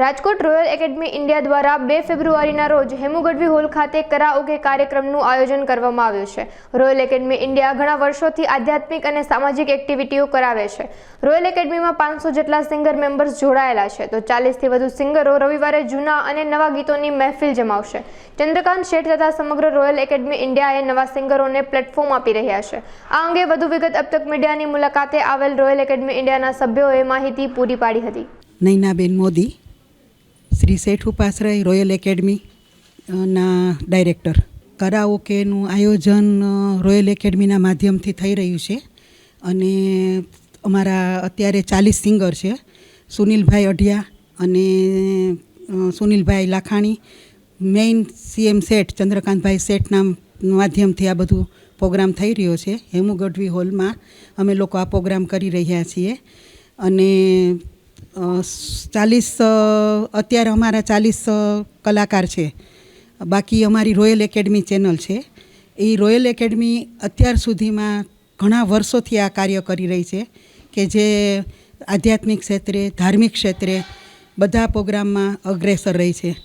Rajkot royal academy India દ્વારા બે ફેબ્રુઆરીના રોજ હેમુગઢવી હોલ ખાતે કરાઓકે કાર્યક્રમનું આયોજન કરવામાં આવ્યું છે. રોયલ એકેડમી ઇન્ડિયા ઘણા વર્ષોથી આધ્યાત્મિક અને સામાજિક એક્ટિવિટીઓ કરાવે છે. રોયલ એકેડમીમાં પાંચસો જેટલા સિંગર મેમ્બર્સ જોડાયેલા છે. તો ચાલીસથી વધુ સિંગરો રવિવારે જૂના અને નવા ગીતોની મહેફિલ જમાવશે. ચંદ્રકાંત શેઠ તથા સમગ્ર રોયલ એકેડમી ઇન્ડિયાએ નવા સિંગરોને પ્લેટફોર્મ આપી રહ્યા છે. આ અંગે વધુ વિગત અબ તક મીડિયાની મુલાકાતે આવેલ રોયલ એકેડમી ઇન્ડિયાના સભ્યોએ માહિતી પૂરી પાડી હતી. નૈનાબેન મોદી શ્રી શેઠ ઉપાશ્રય રોયલ એકેડમી ના ડાયરેક્ટર કરાઓકેનું આયોજન રોયલ એકેડમીના માધ્યમથી થઈ રહ્યું છે. અને અમારા અત્યારે ચાલીસ સિંગર છે. સુનિલભાઈ અઢિયા અને સુનિલભાઈ લાખાણી. મેઇન સીએમ શેઠ, ચંદ્રકાંતભાઈ શેઠના માધ્યમથી આ બધું પ્રોગ્રામ થઈ રહ્યો છે. હેમુ ગઢવી હોલમાં અમે લોકો આ પ્રોગ્રામ કરી રહ્યા છીએ. અને ચાલીસ અત્યારે અમારા ચાલીસ કલાકાર છે. બાકી અમારી રોયલ એકેડમી ચેનલ છે. એ રોયલ એકેડમી અત્યાર સુધીમાં ઘણા વર્ષોથી આ કાર્ય કરી રહી છે કે જે આધ્યાત્મિક ક્ષેત્રે, ધાર્મિક ક્ષેત્રે બધા પ્રોગ્રામમાં અગ્રેસર રહી છે.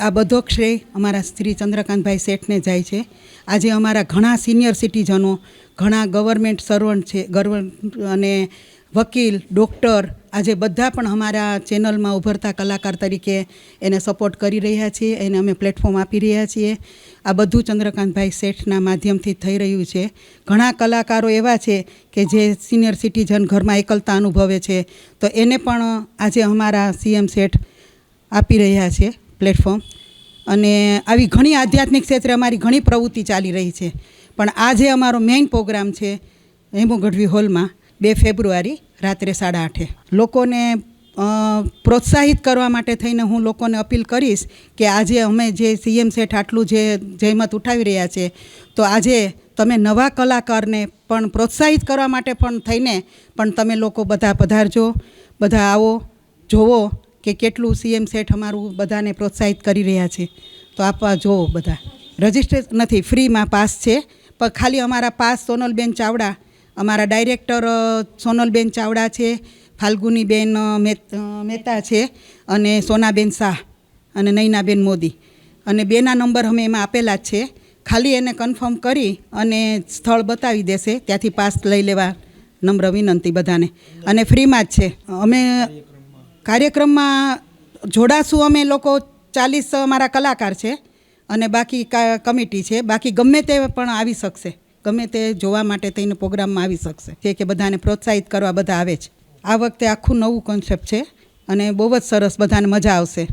આ બધો શ્રેય અમારા શ્રી ચંદ્રકાંતભાઈ શેઠને જાય છે. આજે અમારા ઘણા સિનિયર સિટીઝનો ઘણા ગવર્મેન્ટ સર્વન્ટ છે ગવર્મેન્ટ અને વકીલ ડૉક્ટર આજે બધા પણ અમારા ચેનલમાં ઉભરતા કલાકાર તરીકે એને સપોર્ટ કરી રહ્યા છીએ, એને અમે પ્લેટફોર્મ આપી રહ્યા છીએ. આ બધું ચંદ્રકાંતભાઈ શેઠના માધ્યમથી થઈ રહ્યું છે. ઘણા કલાકારો એવા છે કે જે સિનિયર સિટીઝન ઘરમાં એકલતા અનુભવે છે. તો એને પણ આજે અમારા સીએમ શેઠ આપી રહ્યા છે પ્લેટફોર્મ અને આવી ઘણી આધ્યાત્મિક ક્ષેત્રે અમારી ઘણી પ્રવૃત્તિ ચાલી રહી છે. પણ આજે અમારો મેઇન પ્રોગ્રામ છે હેમુ ગઢવી હોલમાં બે ફેબ્રુઆરી રાત્રે સાડા આઠે. લોકોને પ્રોત્સાહિત કરવા માટે થઈને હું લોકોને અપીલ કરીશ કે આજે અમે જે સીએમ સેઠ આટલું જે જહેમત ઉઠાવી રહ્યા છે, તો આજે તમે નવા કલાકારને પણ પ્રોત્સાહિત કરવા માટે પણ થઈને પણ તમે લોકો બધા પધારજો, બધા આવો, જોવો કે કેટલું સીએમ સેઠ અમારું બધાને પ્રોત્સાહિત કરી રહ્યા છે. તો આપવા જોવો બધા. રજિસ્ટ્રેશન નથી, ફ્રીમાં પાસ છે, પણ ખાલી અમારા પાસ સોનલબેન ચાવડા અમારા ડાયરેક્ટર સોનલબેન ચાવડા છે, ફાલ્ગુનીબેન મહેતા છે અને સોનાબેન શાહ અને નૈનાબેન મોદી. અને બેના નંબર અમે એમાં આપેલા જ છે. ખાલી એને કન્ફર્મ કરી અને સ્થળ બતાવી દેશે. ત્યાંથી પાસ લઈ લેવા નમ્ર વિનંતી બધાને. અને ફ્રીમાં જ છે. અમે કાર્યક્રમમાં જોડાશું અમે લોકો ચાલીસ અમારા કલાકાર છે અને બાકી કમિટી છે. બાકી ગમે તે પણ આવી શકશે. ગમે તે જોવા માટે થઈને પ્રોગ્રામમાં આવી શકશે. જે કે બધાને પ્રોત્સાહિત કરવા બધા આવે છે. આ વખતે આખું નવું કોન્સેપ્ટ છે અને બહુ જ સરસ બધાને મજા આવશે.